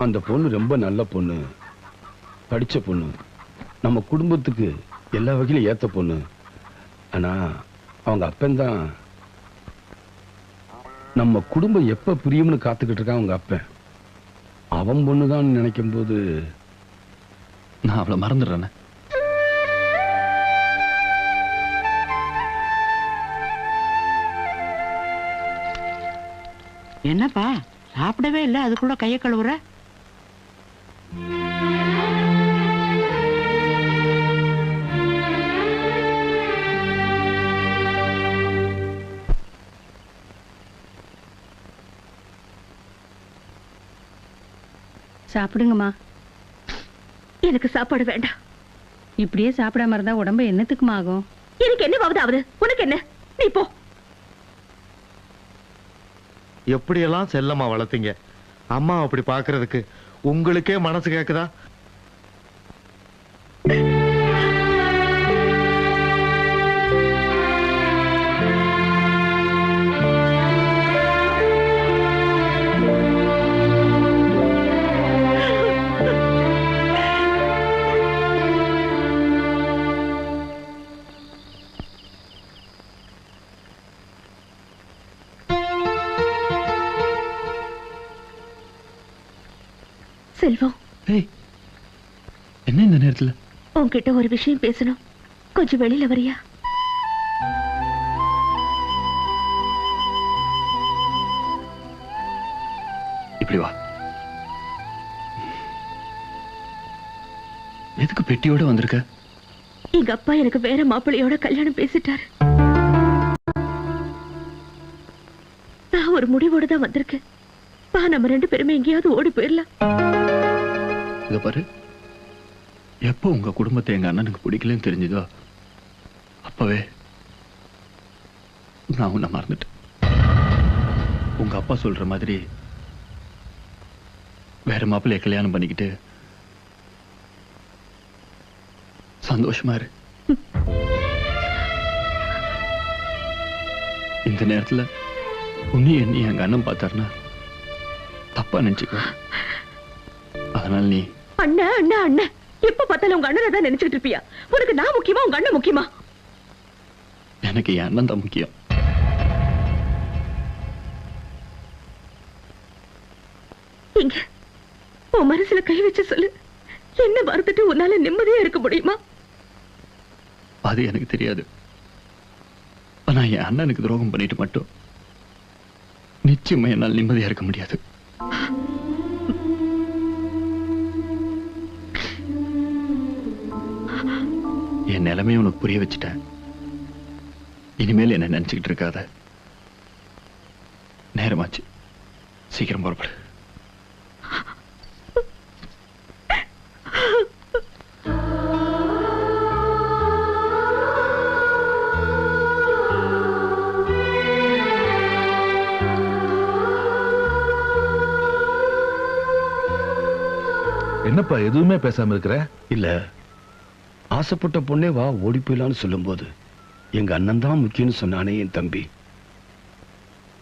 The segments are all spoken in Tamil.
அந்த பொண்ணு ரொம்ப நல்ல பொண்ணு. படிச்ச பொண்ணு. நம்ம குடும்பத்துக்கு எல்லா வகையிலும் ஏத்த பொண்ணு. ஆனா அவங்க அப்பன்தான் நம்ம குடும்பம் எப்ப பிரியும்னு காத்துக்கிட்டு இருக்கான் அவங்க அப்பன். அவன் பொண்ணுதான் நினைக்கும் போது நான் அவளை மறந்துடுறேனே. என்னப்பா சாப்பிடவே இல்லை அதுக்குள்ள கைய கழுவுற? சாப்பிடுங்கம்மா. எனக்கு சாப்பாடு வேண்டாம். இப்படியே சாப்பிடாம இருந்தா உடம்பு என்னத்துக்குமா ஆகும் எனக்கு என்னவாவது ஆகுது உனக்கு என்ன? நீ போ. எப்படியெல்லாம் செல்லம்மா வளர்த்தீங்க? அம்மா அப்படி பார்க்கிறதுக்கு உங்களுக்கே மனசு கேக்குதா? என்ன இந்த நேரத்துல? உன்கிட்ட ஒரு விஷயம் பேசணும். கொஞ்சம் வெளியில வரியா? இப்படி வா. எதுக்கு பெட்டியோட வந்திருக்க? எங்க அப்பா எனக்கு வேற மாப்பிள்ளையோட கல்யாணம் பேசிட்டாரு. நான் ஒரு முடிவோட தான் வந்திருக்கேன். பா நம்ம ரெண்டு பேருமே எங்கேயாவது ஓடி போயிடலாம் இத பாரு. எப்போ உங்க குடும்பத்தை எங்க அண்ணனுக்கு பிடிக்கலன்னு தெரிஞ்சுதோ அப்பவே நான் உன்னை மறந்துட்டேன். உங்க அப்பா சொல்ற மாதிரி வேற மாப்பிள்ளைய கல்யாணம் பண்ணிக்கிட்டு சந்தோஷமா இரு. இந்த நேரத்துல உன்னி என்னை எங்க அண்ணன் பார்த்தாருன்னா தப்பா நினைச்சுக்குவேன் அதனால நீ அண்ணா அண்ணா அண்ணா. எப்ப பார்த்தாலும் உங்க அண்ணனை தான் நினைச்சிட்டு இருப்பியா? உனக்கு நான் முக்கியமா உங்க அண்ணன் முக்கியமா? எனக்கு என் அண்ணன் தான் முக்கியம். இங்க உன் மனசுல கை வச்சு சொல்லு. என்ன மறந்துட்டு உன்னால நிம்மதியா இருக்க முடியுமா? அது எனக்கு தெரியாது. ஆனா என் அண்ணனுக்கு துரோகம் பண்ணிட்டு மட்டும் நிச்சயமா என்னால் நிம்மதியா இருக்க முடியாது. என் நிலைமையை உனக்கு புரிய வச்சுட்டேன். இனிமேல் என்ன நினைச்சுக்கிட்டு இருக்காத. நேரமாச்சு. சீக்கிரம் புறப்படு. என்னப்பா எதுவுமே பேசாம இருக்கிற? இல்ல. ஆசைப்பட்ட பொண்ணே வா ஓடி போயிடலான்னு சொல்லும்போது எங்க அண்ணன் தான் முக்கியம்னு சொன்னானே என் தம்பி.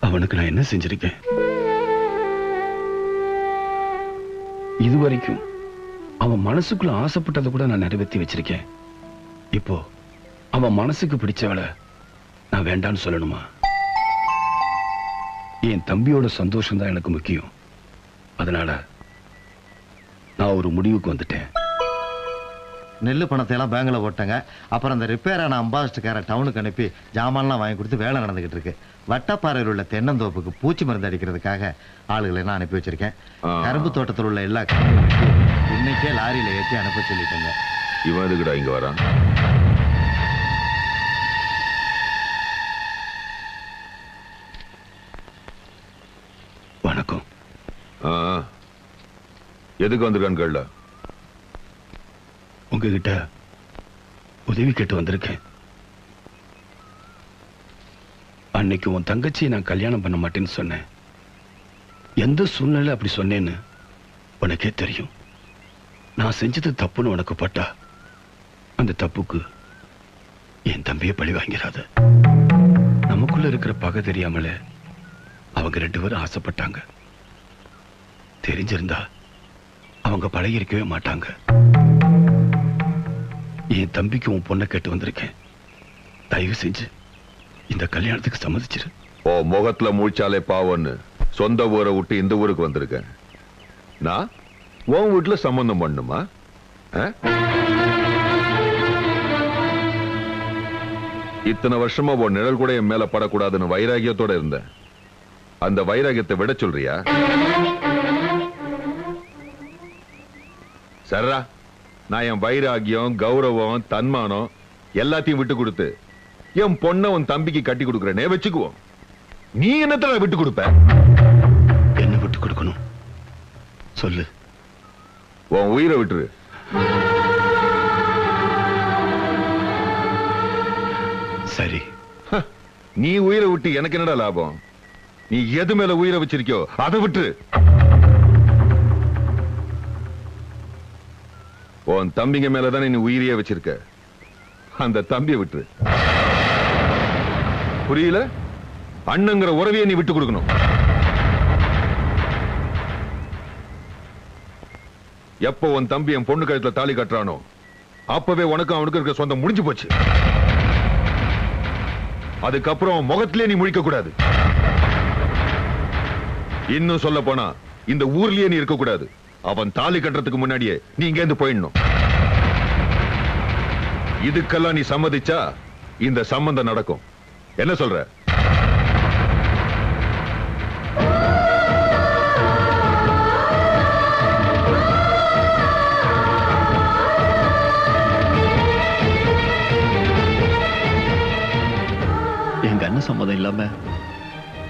அவனுக்கு நான் என்ன செஞ்சிருக்கேன்? இதுவரைக்கும் அவன் மனசுக்குள்ள ஆசைப்பட்டதை கூட நான் நிறைவேற்றி வச்சிருக்கேன். இப்போ அவன் மனசுக்கு பிடிச்சவளை நான் வேண்டான்னு சொல்லணுமா? என் தம்பியோட சந்தோஷம் தான் எனக்கு முக்கியம். அதனால நான் ஒரு முடிவுக்கு வந்துட்டேன். நெல்லு பணத்தை எல்லாம் பேங்க்ல போட்டாங்க. அப்புறம் அந்த ரிப்பேர் ஆன அம்பாசிடர்கார டவுனுக்கு அனுப்பி ஜாமான்லாம் வாங்கி கொடுத்து வேலை நடந்துகிட்டு இருக்கு. வட்டப்பாறையில் உள்ள தென்னந்தோப்புக்கு பூச்சி மருந்து அடிக்கிறதுக்காக ஆளுகளை எல்லாம் அனுப்பி வச்சிருக்கேன். கரும்பு தோட்டத்தில் உள்ள எல்லா இன்னைக்கே லாரியில ஏற்றி அனுப்ப சொல்லிட்டேங்க. இவன் எதுக்குடா இங்க வரான்? வணக்கம். ஆ, எதுக்கு வந்திருக்கான்னு கேள்ல உங்ககிட்ட உதவி கேட்டு வந்திருக்கேன். அன்னைக்கு உன் தங்கச்சியை நான் கல்யாணம் பண்ண மாட்டேன்னு சொன்னேன். எந்த சூழ்நிலை அப்படி சொன்னேன்னு உனக்கே தெரியும். நான் செஞ்சது தப்புன்னு உனக்கு பட்டா அந்த தப்புக்கு என் தம்பியை பழி வாங்கிறாத நமக்குள்ள இருக்கிற பகை தெரியாமலே அவங்க ரெண்டு பேரும் ஆசைப்பட்டாங்க. தெரிஞ்சிருந்தா அவங்க பழகிருக்கவே மாட்டாங்க. என் தம்பிக்கு உன் பொண்ணை கேட்டு வந்திருக்கேன். தயவு செஞ்சு இந்த கல்யாணத்துக்கு சம்மதிச்சிரு. ஓ முகத்துல மூழ்ச்சாலே பாவம்னு சொந்த ஊரை விட்டு இந்த ஊருக்கு வந்திருக்கேன். நான் உன் வீட்டுல சம்பந்தம் பண்ணுமா? ஆ? இத்தனை வருஷமா உன் நிழல் கூட என் மேல படக்கூடாதுன்னு வைராகியத்தோட இருந்தேன். அந்த வைராகியத்தை விட சொல்றியா? சர்ரா நான் என் வைராகியம் கௌரவம் தன்மானம் எல்லாத்தையும் விட்டு கொடுத்து என் பொண்ணை உன் தம்பிக்கு கட்டி கொடுக்குறேனே வச்சுக்குவோம். நீ என்னத்துல விட்டு கொடுப்ப? என்ன விட்டு கொடுக்கணும்? சொல்லு. உன் உயிரை விட்டுரு. சரி. நீ உயிரை விட்டு எனக்கு என்னடா லாபம்? நீ எது மேல உயிரை வச்சிருக்கியோ அதை விட்டுரு. உன் தம்பிங்க மேலதான் நீ உயிரியே வச்சிருக்க. அந்த தம்பியை விட்டுரு. புரியல? அண்ணங்கிற உறவையை நீ விட்டு கொடுக்கணும். எப்போ உன் தம்பி என் பொண்ணு கழுத்துல தாலி கட்டுறானோ அப்பவே உனக்கும் அவனுக்கு இருக்க சொந்தம் முடிஞ்சு போச்சு. அதுக்கப்புறம் முகத்திலே நீ முழிக்க கூடாது. இன்னும் சொல்ல போனா இந்த ஊர்லயே நீ இருக்கக்கூடாது அவன் தாலி கட்டுறதுக்கு முன்னாடியே நீ இங்க இருந்து போயிடணும். இதுக்கெல்லாம் நீ சம்மதிச்சா இந்த சம்பந்தம் நடக்கும். என்ன சொல்ற? எங்க அண்ணன் சம்மதம் இல்லாம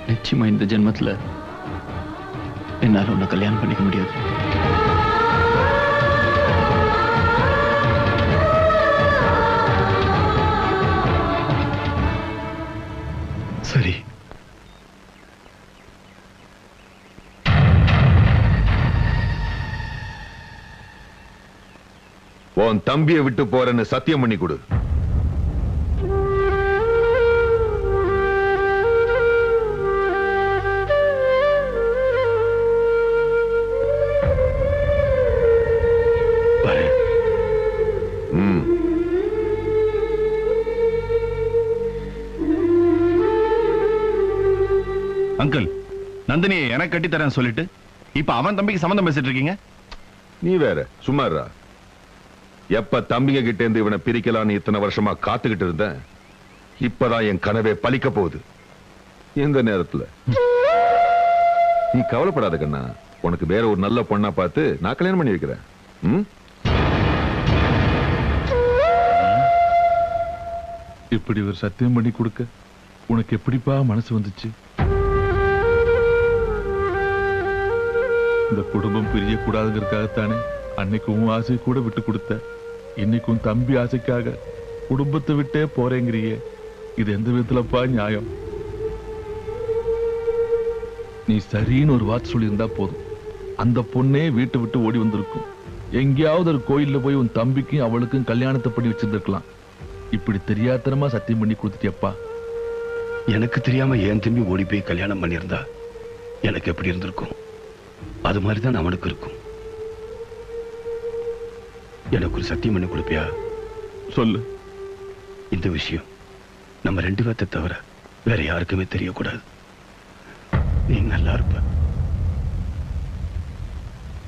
நிச்சயமா இந்த ஜென்மத்துல என்னால உன்னை கல்யாணம் பண்ணிக்க முடியாது. சரி. உன் தம்பியை விட்டு போறேன்னு சத்தியம் பண்ணி கொடு. அங்கிள் நந்தினியை எனக்கு கட்டி தரேன்னு சொல்லிட்டு இப்ப அவன் தம்பிக்கு சம்மந்தம் பேசிட்டு இருக்கீங்க? நீ வேற சும்மா இருடா. எப்ப தம்பிங்க கிட்ட இருந்து இவனை பிரிக்கலான்னு இத்தனை வருஷமா காத்துக்கிட்டு இருந்தேன் இப்பதான் என் கனவே பலிக்க போகுது. இந்த நேரத்துல. நீ கவலைப்படாத கண்ணா உனக்கு வேற ஒரு நல்ல பொண்ணா பார்த்து நான் கல்யாணம் பண்ணி வைக்கிறேன். ம்? இப்படி ஒரு சத்தியம் பண்ணி கொடுக்க உனக்கு எப்படிப்பா மனசு வந்துச்சு? இந்த குடும்பம் பிரியக்கூடாதுங்கிறதுக்காகத்தானே அன்னைக்கு உன் ஆசை கூட விட்டு கொடுத்த. இன்னைக்கு உன் தம்பி ஆசைக்காக குடும்பத்தை விட்டே போறேங்கிறியே. இது எந்த விதத்துலப்பா நியாயம்? நீ சரின்னு ஒரு வார்த்தை சொல்லியிருந்தா போதும். அந்த பொண்ணே வீட்டை விட்டு ஓடி வந்திருக்கும். எங்கேயாவது ஒரு கோயில்ல போய் உன் தம்பிக்கும் அவளுக்கும் கல்யாணத்தை பண்ணி வச்சிருந்திருக்கலாம். இப்படி தெரியாத்தனமா சத்தியம் பண்ணி கொடுத்துட்டியப்பா? எனக்கு தெரியாம என் தம்பி ஓடி போய் கல்யாணம் பண்ணியிருந்தா? எனக்கு எப்படி இருந்திருக்கும்? அது மாதிரி தான் அவனுக்கு இருக்கும். எனக்கு ஒரு சத்தியம் பண்ணி கொடுப்பியா? சொல்லு. இந்த விஷயம் நம்ம ரெண்டு பேர்த்தை தவிர வேற யாருக்குமே தெரியக்கூடாது. நீ நல்லா இருப்ப.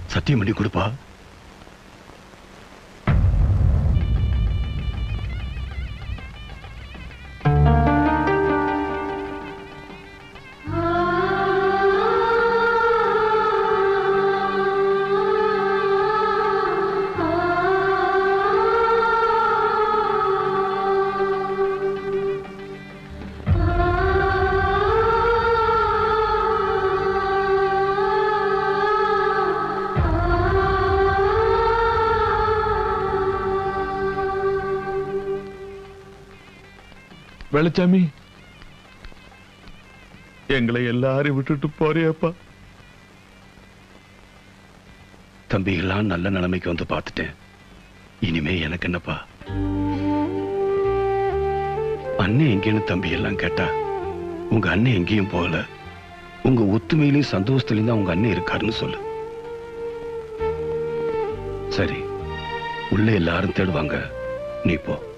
சத்தியம் பண்ணி கொடுப்பா. வெளிச்சாமி எங்களை எல்லாரையும் விட்டுட்டு போறியப்பா. தம்பி எல்லாம் நல்ல நிலைமைக்கு வந்து பார்த்துட்டேன். இனிமே எனக்கு என்னப்பா? அண்ணன் எங்கேன்னு தம்பி எல்லாம் கேட்டா உங்க அண்ணன் எங்கேயும் போகல. உங்க ஒத்துமையிலையும் சந்தோஷத்திலையும் தான் உங்க அண்ணன் இருக்காருன்னு சொல்லு. சரி உள்ள எல்லாரும் தேடுவாங்க. நீ போ.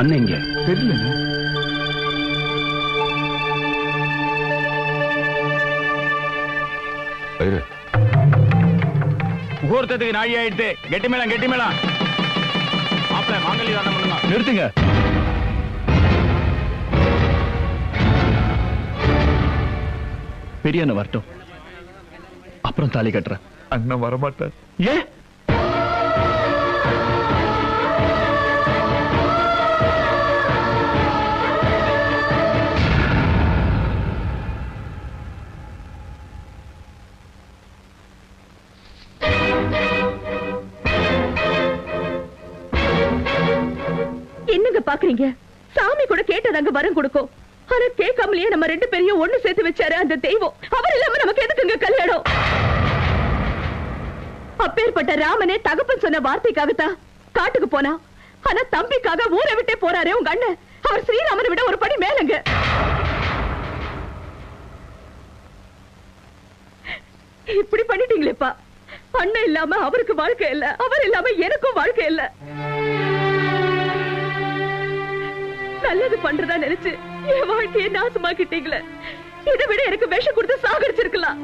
அண்ணன் இங்க. தெரியல. முகூர்த்தத்துக்கு நாழி ஆயிடுத்து. கெட்டி மேளம் கெட்டி மேளம். மாப்பிள்ள மாங்கல்ய தானம் பண்ணுங்க நிறுத்துங்க. பெரிய அண்ணன் வரட்டும். அப்புறம் தாலி கட்டுறேன். அண்ணன் வரமாட்டார். ஏன்? கூட வரம் கொடுக்கும் ஆனா கேட்காமலேயே நம்ம ரெண்டு பேரையும் ஒண்ணு சேர்த்து வச்சாரு அந்த தெய்வம். அவர் இல்லாம நமக்கு எதுக்குங்க கல்யாணம்? அப்பேற்பட்ட ராமனே தகப்பன் சொன்ன வார்த்தைக்காகத்தான் காட்டுக்கு போனா? ஆனா தம்பிக்காக ஊரை விட்டே போறாரு உங்க அண்ணன். அவர் ஸ்ரீராமனை விட ஒரு படி மேலங்க. இப்படி பண்ணிட்டீங்களேப்பா. அண்ணன் இல்லாம அவருக்கு வாழ்க்கை இல்ல. அவர் இல்லாம எனக்கும் வாழ்க்கை இல்லை. நல்லது பண்றதா நினைச்சு என் வாழ்க்கையை நாசமாக்கிட்டீங்களே. இதை விட எனக்கு விஷம் கொடுத்து சாகடிச்சிருக்கலாம்.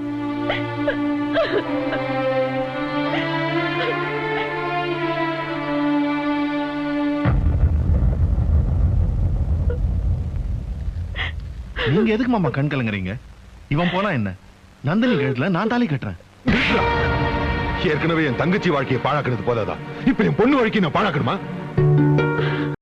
நீங்க எதுக்கு மாமா கண் கலங்குறீங்க? இவன் போனா என்ன? நந்தினி கழுத்துல நான் தாலி கட்டுறேன். ஏற்கனவே என் தங்கச்சி வாழ்க்கையை பாழாக்குனது போதாதா? இப்ப என் பொண்ணு வாழ்க்கையை நான் பாழாக்கணுமா?